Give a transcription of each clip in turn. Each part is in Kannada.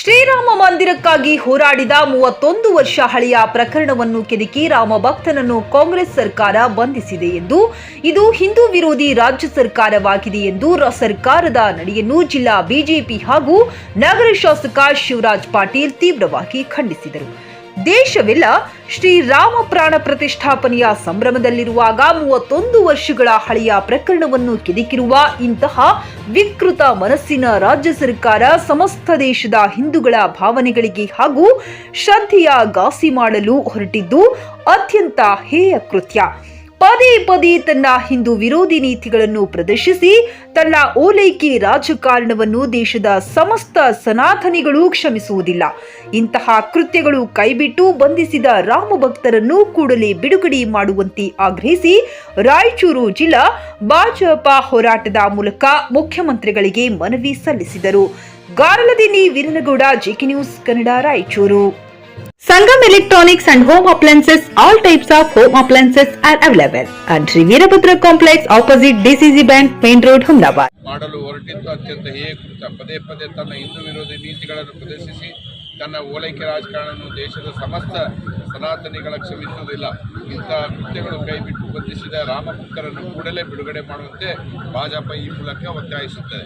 ಶ್ರೀರಾಮ ಮಂದಿರಕ್ಕಾಗಿ ಹೋರಾಡಿದ ಮೂವತ್ತೊಂದು ವರ್ಷ ಹಳೆಯ ಪ್ರಕರಣವನ್ನು ಕೆದಕಿ ರಾಮ ಭಕ್ತನನ್ನು ಕಾಂಗ್ರೆಸ್ ಸರ್ಕಾರ ಬಂಧಿಸಿದೆ ಎಂದು, ಇದು ಹಿಂದೂ ವಿರೋಧಿ ರಾಜ್ಯ ಸರ್ಕಾರವಾಗಿದೆ ಎಂದು ಸರ್ಕಾರದ ನಡೆಯನ್ನು ಜಿಲ್ಲಾ ಬಿಜೆಪಿ ಹಾಗೂ ನಗರ ಶಾಸಕ ಶಿವರಾಜ್ ಪಾಟೀಲ್ ತೀವ್ರವಾಗಿ ಖಂಡಿಸಿದರು. ದೇಶವೆಲ್ಲ ಶ್ರೀರಾಮ ಪ್ರಾಣ ಪ್ರತಿಷ್ಠಾಪನೆಯ ಸಂಭ್ರಮದಲ್ಲಿರುವಾಗ ಮೂವತ್ತೊಂದು ವರ್ಷಗಳ ಹಳೆಯ ಪ್ರಕರಣವನ್ನು ಕೆದಕಿರುವ ಇಂತಹ ವಿಕೃತ ಮನಸ್ಸಿನ ರಾಜ್ಯ ಸರ್ಕಾರ ಸಮಸ್ತ ದೇಶದ ಹಿಂದೂಗಳ ಭಾವನೆಗಳಿಗೆ ಹಾಗೂ ಶ್ರದ್ಧೆಯ ಗಾಸಿ ಮಾಡಲು ಹೊರಟಿದ್ದು ಅತ್ಯಂತ ಹೇಯ ಕೃತ್ಯ. ಪದೇ ಪದೇ ತನ್ನ ಹಿಂದೂ ವಿರೋಧಿ ನೀತಿಗಳನ್ನು ಪ್ರದರ್ಶಿಸಿ, ತನ್ನ ಓಲೈಕೆ ರಾಜಕಾರಣವನ್ನು ದೇಶದ ಸಮಸ್ತ ಸನಾತನಿಗಳು ಕ್ಷಮಿಸುವುದಿಲ್ಲ. ಇಂತಹ ಕೃತ್ಯಗಳು ಕೈಬಿಟ್ಟು ಬಂಧಿಸಿದ ರಾಮ ಭಕ್ತರನ್ನು ಕೂಡಲೇ ಬಿಡುಗಡೆ ಮಾಡುವಂತೆ ಆಗ್ರಹಿಸಿ, ರಾಯಚೂರು ಜಿಲ್ಲಾ ಭಾಜಪ ಹೋರಾಟದ ಮೂಲಕ ಮುಖ್ಯಮಂತ್ರಿಗಳಿಗೆ ಮನವಿ ಸಲ್ಲಿಸಿದರು. ಗಾರಲದಿನಿ Veeranagouda, JK news, Kannada, Raichur. Sangam Electronics and Home Appliances, all types of home appliances are available. At Sri Veerabhadra Complex opposite DCC Bank, Main Road, Humdabad. ಮಾಡಲು ಹೊರಟಿದ್ದು ಅತ್ಯಂತ ಹೇಯಕೃತ ಪದೇ ಪದೇ ತನ್ನ ಹಿಂದೂ ವಿರೋಧಿ ನೀತಿಗಳನ್ನು ಪ್ರದರ್ಶಿಸಿ ತನ್ನ ಓಲೈಕೆ ರಾಜಕಾರಣವನ್ನು ದೇಶದ ಸಮಸ್ತ ಸನಾತನಿಗಳ ಕ್ಷಮಿಸುವುದಿಲ್ಲ. ಇಂತಹ ಕೃತ್ಯಗಳು ಕೈಬಿಟ್ಟು ಬಂಧಿಸಿದ ರಾಮಭಕ್ತರನ್ನು ಕೂಡಲೇ ಬಿಡುಗಡೆ ಮಾಡುವಂತೆ ಭಾಜಪ ಈ ಮೂಲಕ ಒತ್ತಾಯಿಸುತ್ತದೆ.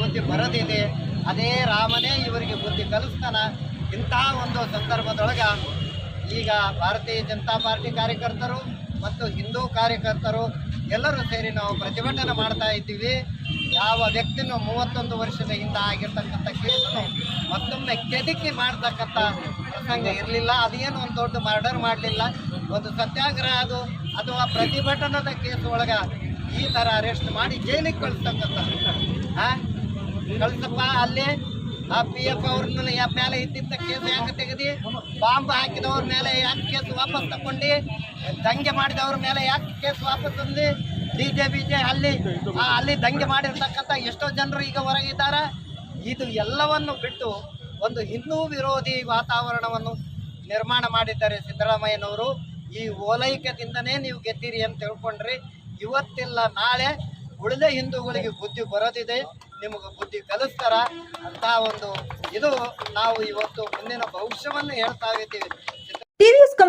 ಬುದ್ಧಿ ಬರದಿದೆ. ಅದೇ ರಾಮನೇ ಇವರಿಗೆ ಬುದ್ಧಿ ಕಲಿಸ್ತಾನ. ಇಂತಹ ಒಂದು ಸಂದರ್ಭದೊಳಗೆ ಈಗ ಭಾರತೀಯ ಜನತಾ ಪಾರ್ಟಿ ಕಾರ್ಯಕರ್ತರು ಮತ್ತು ಹಿಂದೂ ಕಾರ್ಯಕರ್ತರು ಎಲ್ಲರೂ ಸೇರಿ ನಾವು ಪ್ರತಿಭಟನೆ ಮಾಡ್ತಾ ಇದ್ದೀವಿ. ಯಾವ ವ್ಯಕ್ತಿನೂ ಮೂವತ್ತೊಂದು ವರ್ಷದ ಹಿಂದೆ ಆಗಿರ್ತಕ್ಕಂಥ ಕೇಸನ್ನು ಮತ್ತೊಮ್ಮೆ ಕೆದಕಿ ಮಾಡ್ತಕ್ಕಂಥ ಪ್ರಸಂಗ ಇರಲಿಲ್ಲ. ಅದೇನು ಒಂದು ದೊಡ್ಡ ಮರ್ಡರ್ ಮಾಡಲಿಲ್ಲ. ಒಂದು ಸತ್ಯಾಗ್ರಹ ಅದು, ಅಥವಾ ಪ್ರತಿಭಟನದ ಕೇಸ್ ಒಳಗೆ ಈ ಥರ ಅರೆಸ್ಟ್ ಮಾಡಿ ಜೈಲಿಗೆ ಕಳಿಸ್ತಕ್ಕಂಥ ಕಳ್ಸಪ್ಪ, ಅಲ್ಲಿ ಆ ಪಿ ಎಫ್ ಅವ್ರ ಮೇಲೆ ಇದ್ದಿದ್ದ ಕೇಸ್ ಯಾಕೆ ತೆಗೆದಿ? ಬಾಂಬ್ ಹಾಕಿದವ್ರ ಮೇಲೆ ಯಾಕೆ ಕೇಸ್ ವಾಪಸ್ ತಗೊಂಡು ದಂಗೆ ಮಾಡಿದವ್ರ ಮೇಲೆ ಯಾಕೆ ಕೇಸ್ ವಾಪಸ್ ತಂದು? ಡಿ ಜೆ ಬಿ ಜೆ ಅಲ್ಲಿ ಅಲ್ಲಿ ದಂಗೆ ಮಾಡಿರ್ತಕ್ಕಂಥ ಎಷ್ಟೋ ಜನರು ಈಗ ಹೊರಗಿದ್ದಾರೆ. ಇದು ಎಲ್ಲವನ್ನು ಬಿಟ್ಟು ಒಂದು ಹಿಂದೂ ವಿರೋಧಿ ವಾತಾವರಣವನ್ನು ನಿರ್ಮಾಣ ಮಾಡಿದ್ದಾರೆ ಸಿದ್ದರಾಮಯ್ಯನವರು. ಈ ಓಲೈಕ್ಯದಿಂದನೇ ನೀವು ಗೆದ್ದೀರಿ ಅಂತ ತಿಳ್ಕೊಂಡ್ರಿ. ಇವತ್ತಿಲ್ಲ, ನಾಳೆ ಉಳಿದ ಹಿಂದೂಗಳಿಗೆ ಬುದ್ಧಿ ಬರೋದಿದೆ. ನಿಮಗೆ ಬುದ್ಧಿ ಕಲಿಸ್ತಾರ ಅಂತ ಒಂದು ಇದು ನಾವು ಇವತ್ತು ಮುಂದಿನ ಭವಿಷ್ಯವನ್ನು ಹೇಳ್ತಾ ಇದ್ದೀವಿ.